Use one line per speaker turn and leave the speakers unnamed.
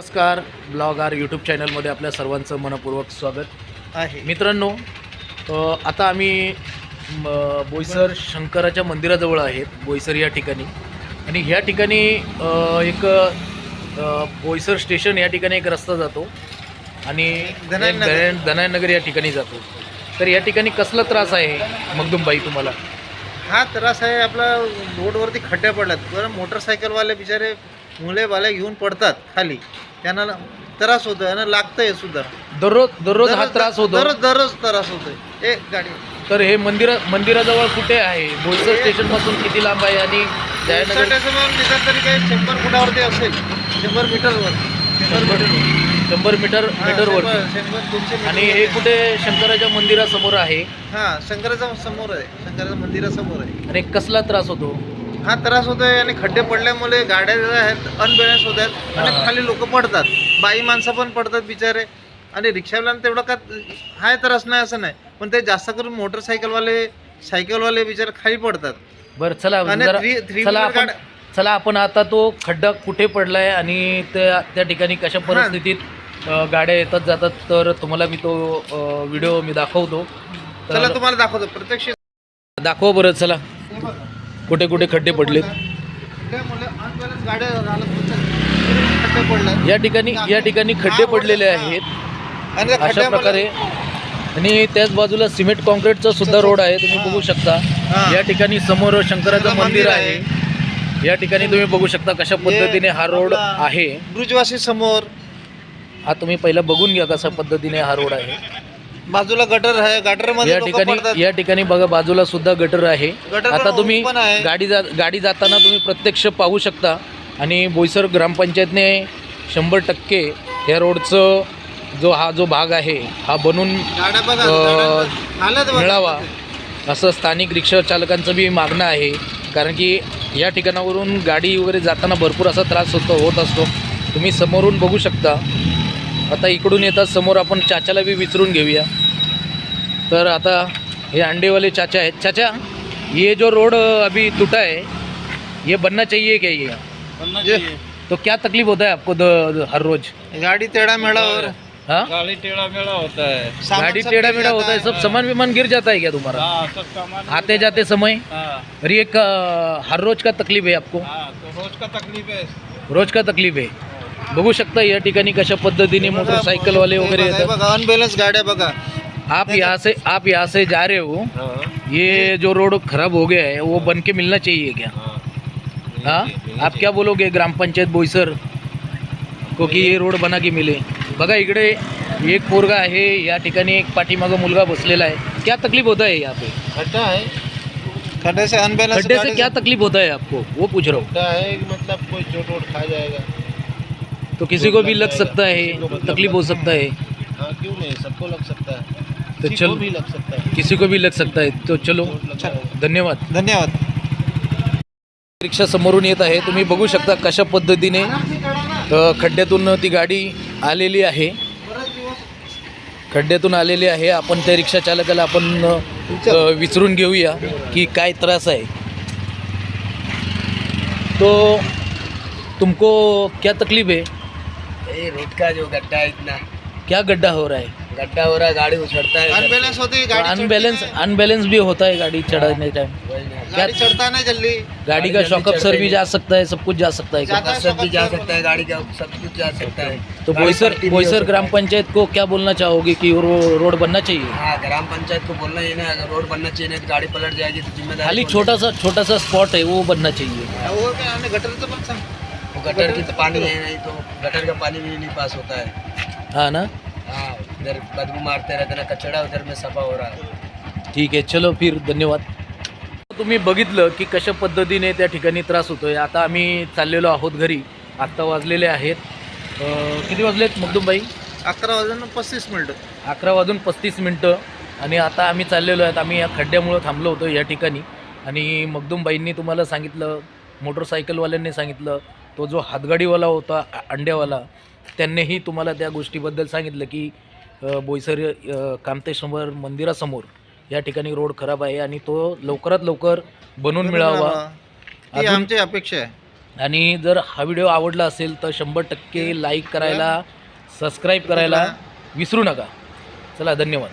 नमस्कार blog our YouTube चॅनलमध्ये आपल्या सर्वांचं मनपूर्वक स्वागत.
आहे.
मित्रांनो आता आम्ही बोईसर शंकराच्या मंदिराजवळ आहेत बोईसर या ठिकाणी. आणि ह्या ठिकाणी एक बोईसर स्टेशन या ठिकाणी एक रस्ता जातो आणि
धनायनगर.
धनायन- धनायनगर या ठिकाणी जातो. तर या ठिकाणी कसला त्रास आहे मगदुमबाई तुम्हाला?
हा त्रास आहे आपला रोडवरती खड्डे पडल्यात. बरं मोटरसायकलवाले बिचारे मुले बाले घेऊन पडतात खाली. त्यांना त्रास होतोय आणि लागतंय सुद्धा.
दररोज दररोज हा त्रास होतो.
दररोज दररोज त्रास होतोय. ए गाडी.
तर हे मंदिरा मंदिराजवळ कुठे आहे? बोईसर स्टेशनपासून किती लांब आहे आणि जयनगर?
निदान निदान तरी काही शंभर फुटावरती असेल. शंभर मीटरवर. शंभर मीटर
शंभर मीटर मीटरवरती.
शंभर दोनशे मीटर
आणि हे कुठे? शंकराच्या मंदिरासमोर आहे.
हा शंकराच्या समोर आहे. शंकराच्या मंदिरासमोर आहे.
आणि कसला त्रास होतो?
हा त्रास होतोय आणि खड्डे पडल्यामुळे गाड्या आहेत अनबॅलन्स होत आहेत. आणि. खाली लोक पडतात. बाई माणसं पण पडतात बिचारे. आणि रिक्षावाल्यांना तेवढा का हाय त्रास नाही असं नाही. पण ते जास्त करून मोटरसायकलवाले सायकलवाले बिचारे खाली पडतात.
बरं चला
आणि
जरा
थ्री- थ्री
चला
व्हीलर
आपण
गाड्या-
चला आपण आता तो खड्डा कुठे पडलाय आणि त्या त्या ठिकाणी कशा परिस्थितीत अ, गाड्या येतात जातात तर तुम्हाला मी तो व्हिडिओ मी दाखवतो.
चला
तर
तुम्हाला दाखवतो. प्रत्यक्ष
दाखवा बरं चला.
हे बघा.
कुठे कुठे खड्डे पडलेत? या ठिकाणी या ठिकाणी खड्डे पडलेले आहेत. अशा प्रकारे आणि त्याच बाजूला सिमेंट कॉन्क्रीटचा सुद्धा रोड आहे तुम्ही बघू शकता. या ठिकाणी समोर शंकराचं
शंकर
मंदिर आहे. या ठिकाणी तुम्ही बघू शकता कशा पद्धतीने हा रोड आहे.
ब्रुजवासी समोर.
हा तुम्ही पहिला बघून घ्या कशा पद्धतीने हा रोड आहे.
बाजूला गटर आहे गटरमध्ये
या ठिकाणी. या ठिकाणी बघा बाजूला सुद्धा गटर आहे.
गटर
आता तुम्ही
आहे.
गाडी जा गाडी जाताना तुम्ही प्रत्यक्ष पाहू शकता. आणि बोईसर ग्रामपंचायतने शंभर टक्के या रोडचं जो हा जो भाग आहे हा बनून
गाड्या बघा
अं,
गाड्या- आल्यात बघा.
मिळावा. असं स्थानिक रिक्षा चालकांचं बी मागणं आहे. कारण की या ठिकाणावरून गाडी वगैरे जाताना भरपूर असा त्रास होतो होत असतो. तुम्ही समोरून बघू शकता. आता इकडून येतात समोर आपण चाचाला बी विचारून घेऊया. तर आता हे अंडेवाले चाचा है चाचा ये जो रोड अभी टूटा है ये बनना चाहिए क्या ये?
जे-
तो क्या तकलीफ़ होता है आपको द- द- हर रोज?
गाडी तेढा मेळावर
हाँ?
गाड़ी टेढ़ा मेढ़ा होता है।
गाड़ी
सब
टेढ़ा मेढ़ा होता है सब सामान विमान गिर जाता है क्या तुम्हारा?
हाँ सब सामान
आते जाते समय?
हाँ।
और ये हर रोज का तकलीफ़ है आपको?
हाँ तो रोज का तकलीफ़ है।
रोज का तकलीफ़ है। बघू शकता या ठिकाणी कशा पद्धतीने मोटरसाइकिल वाले वगैरे येतात.
बघा अनबॅलन्स गाड्या बघा.
आप यहाँ से आप यहाँ से जा रहे हो ये जो रोड खराब हो गया है वो बन के मिलना चाहिए क्या? हाँ। आप क्या बोलोगे ग्राम पंचायत बोईसर को की ये रोड बना के मिले? बघा इकडे एक पोरगा आहे या ठिकाणी एक पाठीमागं मुलगा बसलेला आहे. क्या तकलीफ़ होता है यहाँ पे?
खड्डा है खड्डे से अनबैलेंस
खड्डे से क्या तकलीफ़ होता है आपको? वो पूछ रहा हूँ.
है मतलब कोई चोट वोट खा जाएगा।
तो किसी को भी लग सकता है तकलीफ़ हो सकता है।
हाँ क्यों नहीं? सबको लग सकता है।
तो चल
भी लग सकता है।
किसी को भी लग सकता है। तो चलो धन्यवाद।
धन्यवाद।
रिक्षा समोरून येत आहे. तुम्ही बघू शकता कशा पद्धतीने अ, खड्ड्यातून ती गाडी आलेली आहे. खड्ड्यातून आलेली आहे. आपण त्या रिक्षा चालकाला आपण अ, विचारून घेऊया की काय त्रास आहे. तो तुमको क्या तकलीफ है?
ये रोड का जो गड्ढा है इतना।
क्या गड्ढा हो रहा है?
गड्ढा हो रहा है गाड़ी उछड़ता है
अनबैलेंस होती है गाड़ी
अनबैलेंस अनबैलेंस भी होता है गाड़ी चढ़ाने टाइम
गाड़ी चढ़ता नहीं जल्दी।
गाड़ी का
गाड़ी
शॉक
जल्दी
सर भी जा सकता है सब कुछ जा सकता है।
सब भी जा सकता है गाड़ी का सब कुछ जा सकता है।
तो बोईसर
हो
बोईसर ग्राम पंचायत को क्या बोलना चाहोगे कि रो, रोड बनना चाहिए?
हाँ ग्राम पंचायत को बोलना ही ना अगर रोड बनना चाहिए नहीं तो गाड़ी पलट जाएगी तो ज़िम्मेदारी
खाली छोटा सा छोटा सा स्पॉट है वो बनना चाहिए।
वो क्या हमने गटरचं पण सांग
गटर की तो पानी है नहीं तो गटर का पानी भी नहीं पास होता है।
हाँ ना?
हाँ इधर बदबू मारते रहते ना कचड़ा उधर में सफा हो रहा है।
ठीक आहे चलो फिर धन्यवाद। तुम्ही बघितलं की कशा पद्धतीने त्या ठिकाणी त्रास होतोय. आता आम्ही चाललेलो आहोत घरी. आत्ता वाजलेले आहेत. अं, किती वाजलेत मगदुमबाई
अकरा वाजून पस्तीस मिनिट.
अकरा वाजून पस्तीस मिनटं. आणि आता आम्ही चाललेलो आहेत. आम्ही या खड्ड्यामुळं थांबलो होतो या ठिकाणी. आणि मगदूमबाईंनी तुम्हाला सांगितलं मोटरसायकलवाल्यांनी सांगितलं तो जो हातगाडीवाला होता अ- अंड्यावाला त्यांनीही तुम्हाला त्या गोष्टीबद्दल सांगितलं की बोईसर कामतेश्वर मंदिरासमोर या ठिकाणी रोड खराब आहे आणि तो लवकरात लवकर बनवून मिळावा.
ती
अजून-
आमची अपेक्षा आहे.
आणि जर हा व्हिडिओ आवडला असेल तर शंभर टक्के लाईक करायला सबस्क्राईब करायला विसरू नका. चला धन्यवाद.